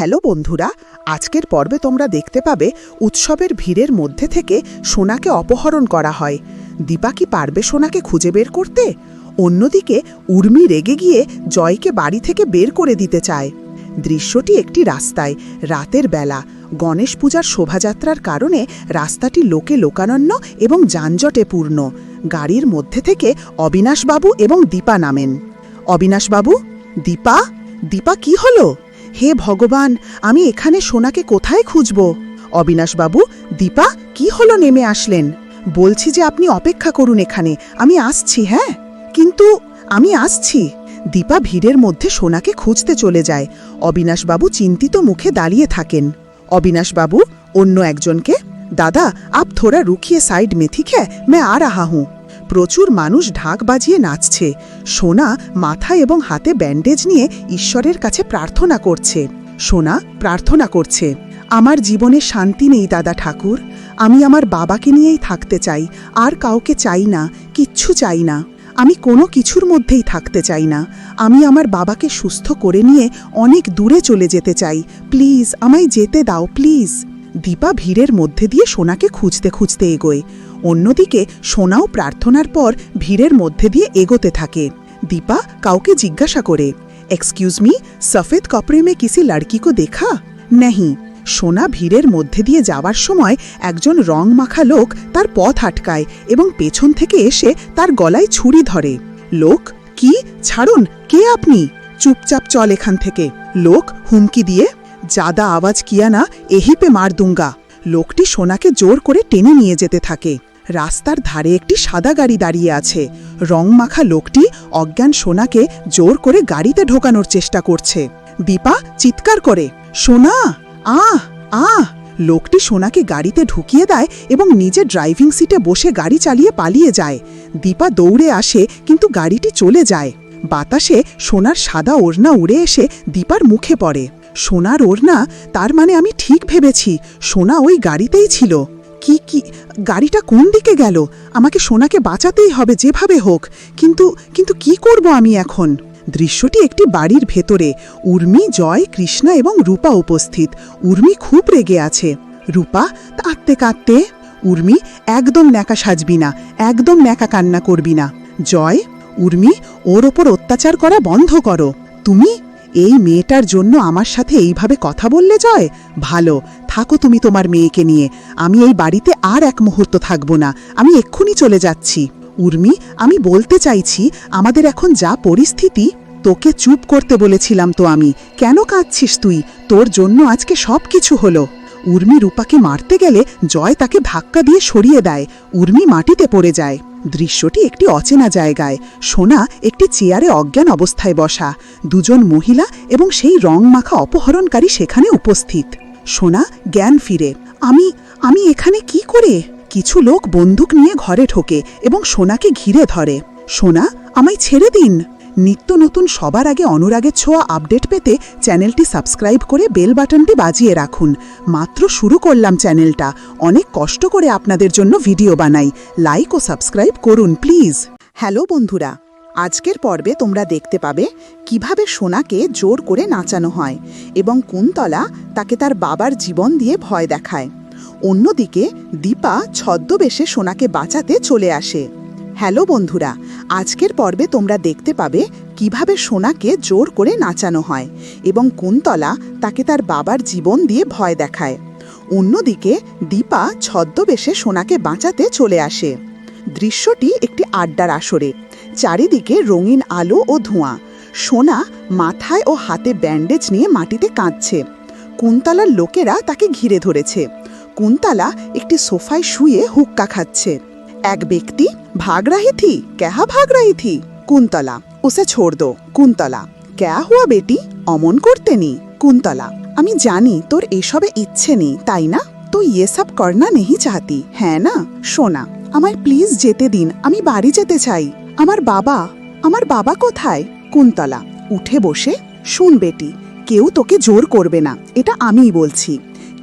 Hello বন্ধুরা, আজকের পর্বে তোমরা দেখতে পাবে উৎসবের ভিড়ের মধ্যে থেকে সোনাকে অপহরণ করা হয়। দীপা কি পারবে সোনাকে খুঁজে বের করতে? অন্যদিকে উর্মি রেগে গিয়ে জয়কে বাড়ি থেকে বের করে দিতে চায়। দৃশ্যটি একটি রাস্তায়, রাতের বেলা। গণেশ পূজার শোভাযাত্রার কারণে রাস্তাটি লোকে লোকানন্য এবং যানজটে পূর্ণ। গাড়ির মধ্যে থেকে অবিনাশবাবু এবং দীপা নামেন। অবিনাশবাবু, দীপা দীপা কি হলো? হে ভগবান, আমি এখানে সোনাকে কোথায় খুঁজব? অবিনাশবাবু, দীপা, কি হলো নেমে আসলেন? বলছি যে আপনি অপেক্ষা করুন এখানে, আমি আসছি হ্যাঁ? কিন্তু আমি আসছি। দীপা ভিড়ের মধ্যে সোনাকে খুঁজতে চলে যায়। অবিনাশবাবু চিন্তিত মুখে দাঁড়িয়ে থাকেন। অবিনাশবাবু, অন্য একজনকে, দাদা, আপ থোড়া রুখিয়ে সাইড মে ঠিক মে আর আহা হুঁ। প্রচুর মানুষ ঢাক বাজিয়ে নাচছে। সোনা মাথা এবং হাতে ব্যান্ডেজ নিয়ে ঈশ্বরের কাছে প্রার্থনা করছে। সোনা, প্রার্থনা করছে, আমার জীবনে শান্তি নেই দাদা ঠাকুর। আমি আমার বাবাকে নিয়েই থাকতে চাই। আর কাউকে চাই না, কিচ্ছু চাই না। আমি কোনো কিছুর মধ্যেই থাকতে চাই না। আমি আমার বাবাকে সুস্থ করে নিয়ে অনেক দূরে চলে যেতে চাই। প্লিজ, আমায় যেতে দাও, প্লিজ। দীপা ভিড়ের মধ্যে দিয়ে সোনাকে খুঁজতে খুঁজতে এগোয়। অন্যদিকে সোনাও প্রার্থনার পর ভিড়ের মধ্যে দিয়ে এগোতে থাকে। দীপা কাউকে জিজ্ঞাসা করে এক্সকিউজ মি সফেদ কপড়ে মে কিসি লড়কি কো দেখা? নেহি, সোনা ভিড়ের মধ্যে দিয়ে যাওয়ার সময় একজন রং মাখা লোক তার পথ আটকায় এবং পেছন থেকে এসে তার গলায় ছুরি ধরে। লোক, কি? ছাড়ুন, কে আপনি? চুপচাপ চল এখান থেকে। লোক, হুমকি দিয়ে, জাদা আওয়াজ কিয়া না এহি মার দুঙ্গা। লোকটি সোনাকে জোর করে টেনে নিয়ে যেতে থাকে। রাস্তার ধারে একটি সাদা গাড়ি দাঁড়িয়ে আছে। রং মাখা লোকটি অজ্ঞান সোনাকে জোর করে গাড়িতে ঢোকানোর চেষ্টা করছে। দীপা চিৎকার করে, সোনা, আহ আহ! লোকটি সোনাকে গাড়িতে ঢুকিয়ে দেয় এবং নিজে ড্রাইভিং সিটে বসে গাড়ি চালিয়ে পালিয়ে যায়। দীপা দৌড়ে আসে, কিন্তু গাড়িটি চলে যায়। বাতাসে সোনার সাদা ওড়না উড়ে এসে দীপার মুখে পড়ে। সোনার ওড়না, তার মানে আমি ঠিক ভেবেছি, সোনা ওই গাড়িতেই ছিল। কি কি, গাড়িটা কোন দিকে গেল? আমাকে সোনাকে বাঁচাতেই হবে যেভাবে হোক। কিন্তু কিন্তু কি করব আমি এখন? দৃশ্যটি একটি বাড়ির ভেতরে। উর্মি, জয়, কৃষ্ণা এবং রূপা উপস্থিত। উর্মি খুব রেগে আছে। রূপা, কাঁদতে কাঁদতে? উর্মি, একদম ন্যাকা সাজবি না, একদম ন্যাকা কান্না করবি না। জয়, উর্মি, ওর ওপর অত্যাচার করা বন্ধ করো। তুমি এই মেয়েটার জন্য আমার সাথে এইভাবে কথা বললে জয়? ভালো, থাকো তুমি তোমার মেয়েকে নিয়ে। আমি এই বাড়িতে আর এক মুহূর্ত থাকব না। আমি এক্ষুনি চলে যাচ্ছি। উর্মি, আমি বলতে চাইছি, আমাদের এখন যা পরিস্থিতি, তোকে চুপ করতে বলেছিলাম তো আমি। কেন কাঁদছিস তুই? তোর জন্য আজকে সব কিছু হলো। উর্মি রূপাকে মারতে গেলে জয় তাকে ধাক্কা দিয়ে সরিয়ে দেয়। উর্মি মাটিতে পড়ে যায়। দৃশ্যটি একটি অচেনা জায়গায়। সোনা একটি চেয়ারে অজ্ঞান অবস্থায় বসা। দুজন মহিলা এবং সেই রং মাখা অপহরণকারী সেখানে উপস্থিত। সোনা জ্ঞান ফিরে। আমি আমি এখানে কি করে? কিছু লোক বন্দুক নিয়ে ঘরে ঢোকে এবং সোনাকে ঘিরে ধরে। সোনা, আমায় ছেড়ে দিন। নিত্য নতুন সবার আগে অনুরাগের ছোঁয়া আপডেট পেতে চ্যানেলটি সাবস্ক্রাইব করে বেল বাটনটি বাজিয়ে রাখুন। মাত্র শুরু করলাম চ্যানেলটা। অনেক কষ্ট করে আপনাদের জন্য ভিডিও বানাই। লাইক ও সাবস্ক্রাইব করুন, প্লিজ। হ্যালো বন্ধুরা, আজকের পর্বে তোমরা দেখতে পাবে কীভাবে সোনাকে জোর করে নাচানো হয় এবং কুন্তলা তাকে তার বাবার জীবন দিয়ে ভয় দেখায়। অন্যদিকে দীপা ছদ্মবেশে সোনাকে বাঁচাতে চলে আসে। হ্যালো বন্ধুরা আজকের পর্বে তোমরা দেখতে পাবে কীভাবে সোনাকে জোর করে নাচানো হয় এবং কুন্তলা তাকে তার বাবার জীবন দিয়ে ভয় দেখায়। অন্যদিকে দীপা ছদ্মবেশে সোনাকে বাঁচাতে চলে আসে। দৃশ্যটি একটি আড্ডার আসরে, চারিদিকে রঙিন আলো ও ধোঁয়া। সোনা মাথায় ও হাতে ব্যান্ডেজ নিয়ে মাটিতে কাঁদছে। কুন্তলার লোকেরা তাকে ঘিরে ধরেছে। কুন্তলা একটি সোফায় শুয়ে হুক্কা খাচ্ছে। এক ব্যক্তি भाग रही थी क्या भाग रही थी কুন্তলা উসে ছোড় দো কুন্তলা ক্যা হুয়া বেটি অমন করতে নি কুন্তলা আমি জানি তোর এসবে ইচ্ছে নেই তাই না তো ইয়ে সব করনা নেই চাহতি হ্যাঁ না সোনা আমায় প্লিজ যেতে দিন আমি বাড়ি যেতে চাই আমার বাবা আমার বাবা কোথায় কুন্তলা উঠে বসে শুন বেটি কেউ তোকে জোর করবে না এটা আমিই বলছি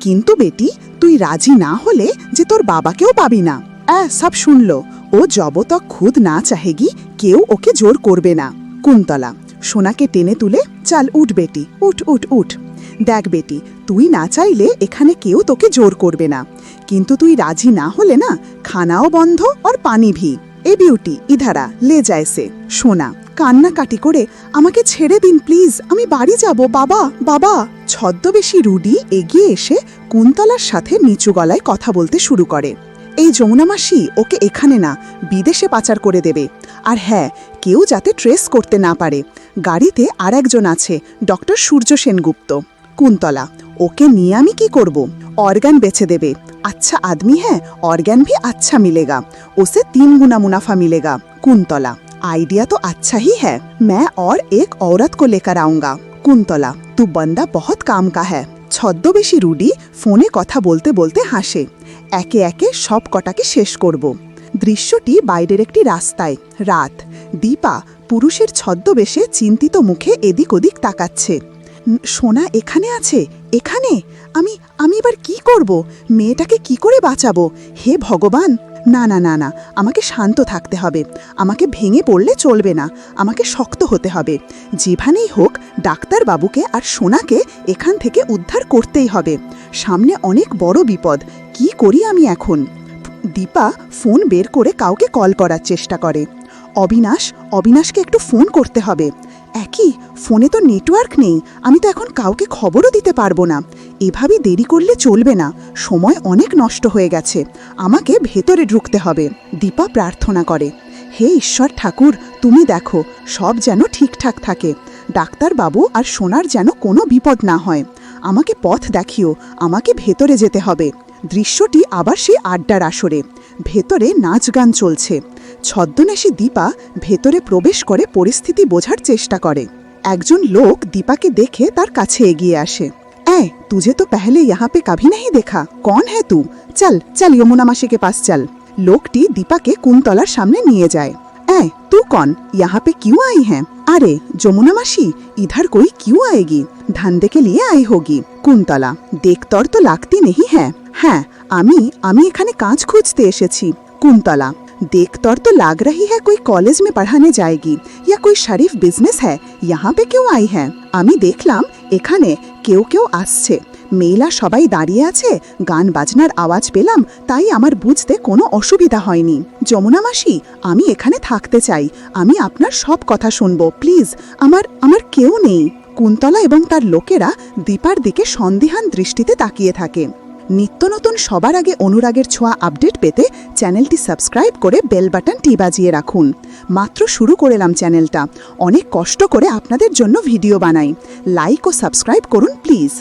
কিন্তু বেটি তুই রাজি না হলে যে তোর বাবাকেও পাবি না অ্যা সব শুনলো ও জব তক খুদ না চাহেগি, কেউ ওকে জোর করবে না। কুন্তলা, সোনাকে টেনে তুলে, চাল উঠ বেটি, উঠ উঠ উঠ। দেখ বেটি, তুই না চাইলে এখানে কেউ তোকে জোর করবে না। কিন্তু তুই রাজি না হলে না, খানাও বন্ধ আর পানি ভি। এ বিউটি, ইধারা, লে যায়সে সোনা, কান্নাকাটি করে, আমাকে ছেড়ে দিন প্লিজ, আমি বাড়ি যাব, বাবা বাবা। ছদ্মবেশী রুডি এগিয়ে এসে কুন্তলার সাথে নিচু গলায় কথা বলতে শুরু করে। এই যমুনা মাসি ওকে এখানে না বিদেশে পাচার করে দেবে আর হ্যাঁ কেউ যাতে ট্রেস করতে না পারে গাড়িতে আর একজন আছে ডক্টর সূর্য সেনগুপ্ত কুন্তলা ওকে নিয়ে আমি কি করব অর্গান বেছে দেবে अच्छा आदमी है ऑर्गन भी अच्छा मिलेगा उसे तीन गुना मुनाफा मिलेगा कुंतला आइडिया तो अच्छा ही है मैं और एक औरत को लेकर आऊंगा कुंतला तू बंदा बहुत काम का है ছদ্মবেশী রুডি ফোনে কথা বলতে বলতে হাসে একে একে সব কটাকে শেষ করব। দৃশ্যটি বাইরের একটি রাস্তায়। রাত। দীপা পুরুষের ছদ্মবেশে চিন্তিত মুখে এদিক ওদিক তাকাচ্ছে। সোনা এখানে আছে? এখানে? আমি আমি এবার কি করব? মেয়েটাকে কি করে বাঁচাবো? হে ভগবান! না না না না, আমাকে শান্ত থাকতে হবে। আমাকে ভেঙে পড়লে চলবে না। আমাকে শক্ত হতে হবে। যেভাবেই হোক, ডাক্তারবাবুকে আর সোনাকে এখান থেকে উদ্ধার করতেই হবে। সামনে অনেক বড় বিপদ। কি করি আমি এখন? দীপা ফোন বের করে কাউকে কল করার চেষ্টা করে। অবিনাশ, অবিনাশকে একটু ফোন করতে হবে। একই, ফোনে তো নেটওয়ার্ক নেই, আমি তো এখন কাউকে খবরও দিতে পারব না। এভাবে দেরি করলে চলবে না, সময় অনেক নষ্ট হয়ে গেছে, আমাকে ভেতরে ঢুকতে হবে, দীপা প্রার্থনা করে। হে ঈশ্বর ঠাকুর, তুমি দেখো, সব যেন ঠিকঠাক থাকে, ডাক্তারবাবু আর সোনার যেন কোনো বিপদ না হয়, আমাকে পথ দেখিও, আমাকে ভেতরে যেতে হবে। দৃশ্যটি আবার সেই আড্ডার আসরে ভেতরে নাচ গান চলছে ছদ্মনাশী দীপা ভেতরে প্রবেশ করে পরিস্থিতি বোঝার চেষ্টা করে একজন লোক দীপাকে দেখে তার কাছে এগিয়ে আসে ऐ तुझे तो पहले यहाँ पे कभी नहीं देखा कौन है तू चल चल यमुना मासी के पास चल লোকটি দীপাকে কুন্তলার সামনে নিয়ে যায় ऐ तू कौन यहाँ पे क्यों आई है अरे যমুনা মাসি इधर कोई क्यों आएगी धंधे के लिए आई होगी কুন্তলা দেখতর তো লাগতি নেই হ্যাঁ হ্যাঁ আমি আমি এখানে কাজ খুঁজতে এসেছি কুন্তলা देखतौर तो लाग रही है कोई कॉलेज में पढ़ाने जाएगी या कोई शरीफ बिजनेस है यहाँ पे क्यों आई है আমি দেখলাম এখানে কেউ কেউ আসছে মেয়েলা সবাই দাঁড়িয়ে আছে গান বাজনার আওয়াজ পেলাম তাই আমার বুঝতে কোনো অসুবিধা হয়নি যমুনা মাসি আমি এখানে থাকতে চাই আমি আপনার সব কথা শুনবো প্লিজ আমার আমার কেউ নেই কুন্তলা এবং তার লোকেরা দীপার দিকে সন্দিহান দৃষ্টিতে তাকিয়ে থাকে নিত্য নতুন সবার আগে অনুরাগের ছোঁয়া আপডেট পেতে চ্যানেলটি সাবস্ক্রাইব করে বেল বাটনটি বাজিয়ে রাখুন। মাত্র শুরু করেলাম চ্যানেলটা। অনেক কষ্ট করে আপনাদের জন্য ভিডিও বানাই। লাইক ও সাবস্ক্রাইব করুন, প্লিজ।